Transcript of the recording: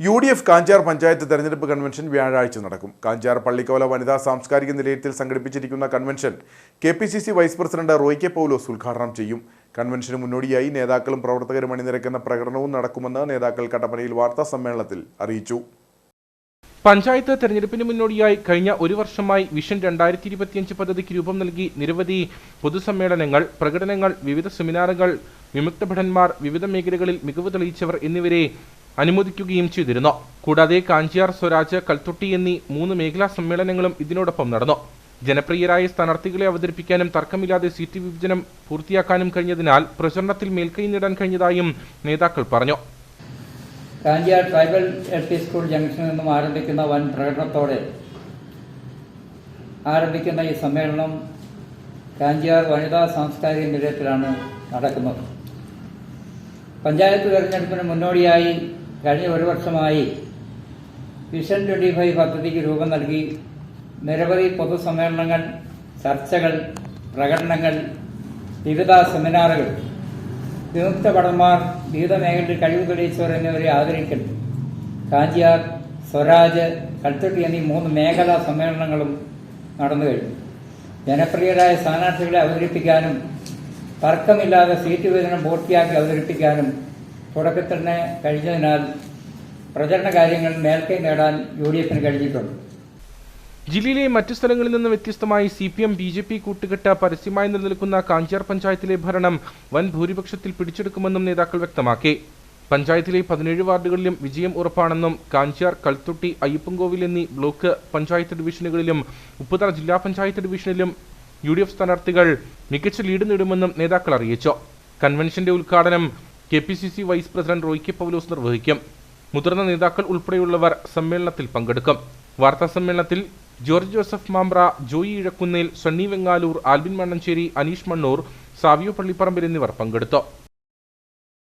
U D F Kanchar panchayat തെരഞ്ഞെടുപ്പ് convention വ്യാഴാഴ്ച നടക്കും. കാഞ്ചാർ പള്ളിക്കോല വനിതാ സാംസ്കാരിക നിലയത്തിൽ സംഘടിപ്പിച്ചിരിക്കുന്ന convention K P C C vice president Roy K Paulose ഉദ്ഘാടനം ചെയ്യും. കൺവെൻഷന് മുന്നോടിയായി നേതാക്കളും പ്രവർത്തകരും അണിനിരക്കുന്ന പ്രകടനവും നടക്കുമെന്ന് നേതാക്കൾ കട്ടപ്പനയിൽ വാർത്താ സമ്മേളനത്തിൽ അറിയിച്ചു. പഞ്ചായത്ത് തെരഞ്ഞെടുപ്പിന് മുന്നോടിയായി കഴിഞ്ഞ ഒരു വർഷമായി വിഷൻ രണ്ടായിരത്തി ഇരുപത്തിയഞ്ച് പദ്ധതിക്ക് രൂപം നൽകി നിരവധി പൊതുസമ്മേളനങ്ങൾ പ്രകടനങ്ങൾ വിവിധ സെമിനാറുകൾ വിമുക്ത ഭടന്മാർ വിവിധ മേഖലകളിൽ മികവ് തെളിയിച്ചവർ എന്നിവരെ അനുമോദിക്കുകയും ചെയ്തിരുന്നു. കൂടാതെ കാഞ്ചിയാർ സ്വരാജ് കൽത്തുട്ടി എന്നീ മൂന്ന് മേഖലാ സമ്മേളനങ്ങളും ഇതിനോടൊപ്പം നടന്നു. ജനപ്രിയരായ സ്ഥാനാർത്ഥികളെ അവതരിപ്പിക്കാനും തർക്കമില്ലാതെ സീറ്റ് വിഭജനം പൂർത്തിയാക്കാനും കഴിഞ്ഞതിനാൽ പ്രചരണത്തിൽ മേൽക്കൈ നേടാൻ കഴിഞ്ഞതായും നേതാക്കൾ പറഞ്ഞു. Kanchiyar tribal L P school ജംഗ്ഷനിൽ നിന്നും ആരംഭിക്കുന്ന വൻ പ്രകടനത്തോടെ ആരംഭിക്കുന്ന ഈ സമ്മേളനം കാഞ്ചിയാർ വനിതാ സാംസ്കാരിക നിലയത്തിലാണ് നടക്കുന്നത്. പഞ്ചായത്ത് തെരഞ്ഞെടുപ്പിന് മുന്നോടിയായി കഴിഞ്ഞ ഒരു വർഷമായി വിഷൻ ട്വന്റി ഫൈവ് പദ്ധതിക്ക് രൂപം നൽകി നിരവധി പൊതുസമ്മേളനങ്ങൾ ചർച്ചകൾ പ്രകടനങ്ങൾ വിവിധ സെമിനാറുകൾ. വിമുക്ത ഭടന്മാർ വിവിധ മേഖലയിൽ കഴിവ് തെളിയിച്ചവർ എന്നിവരെ ആദരിക്കൽ കാഞ്ചിയാർ സ്വരാജ് കൽത്തൊട്ടി എന്നീ മൂന്ന് മേഖലാ സമ്മേളനങ്ങളും നടന്നു കഴിഞ്ഞു. ജനപ്രിയരായ സ്ഥാനാർത്ഥികളെ അവതരിപ്പിക്കാനും തർക്കമില്ലാതെ സീറ്റ് വിതരണം പൂർത്തിയാക്കി അവതരിപ്പിക്കാനും തുടക്കത്തിൽ തന്നെ കഴിഞ്ഞതിനാൽ പ്രചരണ കാര്യങ്ങൾ മേൽക്കൈ നേടാൻ യു ഡി എഫിന് കഴിഞ്ഞിട്ടുണ്ട്. ജില്ലയിലെ മറ്റു സ്ഥലങ്ങളിൽ നിന്ന് വ്യത്യസ്തമായി C P M B J P കൂട്ടുകെട്ട് പരസ്യമായി നിലനിൽക്കുന്ന കാഞ്ചാർ പഞ്ചായത്തിലെ ഭരണം വൻ ഭൂരിപക്ഷത്തിൽ പിടിച്ചെടുക്കുമെന്നും നേതാക്കൾ വ്യക്തമാക്കി. പഞ്ചായത്തിലെ പതിനേഴ് വാർഡുകളിലും വിജയം ഉറപ്പാണെന്നും കാഞ്ചാർ കൽത്തൊട്ടി അയ്യപ്പൻകോവിൽ എന്നീ ബ്ലോക്ക് പഞ്ചായത്ത് ഡിവിഷനുകളിലും ഉപ്പുതറ ജില്ലാ പഞ്ചായത്ത് ഡിവിഷനിലും യു ഡി എഫ് സ്ഥാനാർത്ഥികൾ മികച്ച ലീഡ് നേടുമെന്നും നേതാക്കൾ അറിയിച്ചു. കൺവെൻഷന്റെ ഉദ്ഘാടനം K P C C vice president Roy K Paulose നിർവഹിക്കും. മുതിർന്ന നേതാക്കൾ ഉൾപ്പെടെയുള്ളവർ സമ്മേളനത്തിൽ പങ്കെടുക്കും. വാർത്താ സമ്മേളനത്തിൽ George Joseph Mambra Joy ഇഴക്കുന്നേൽ Sunny Vengaloor Albin Mannancheri Aneesh Mannoor Savio Pallipparambil എന്നിവർ പങ്കെടുത്തു.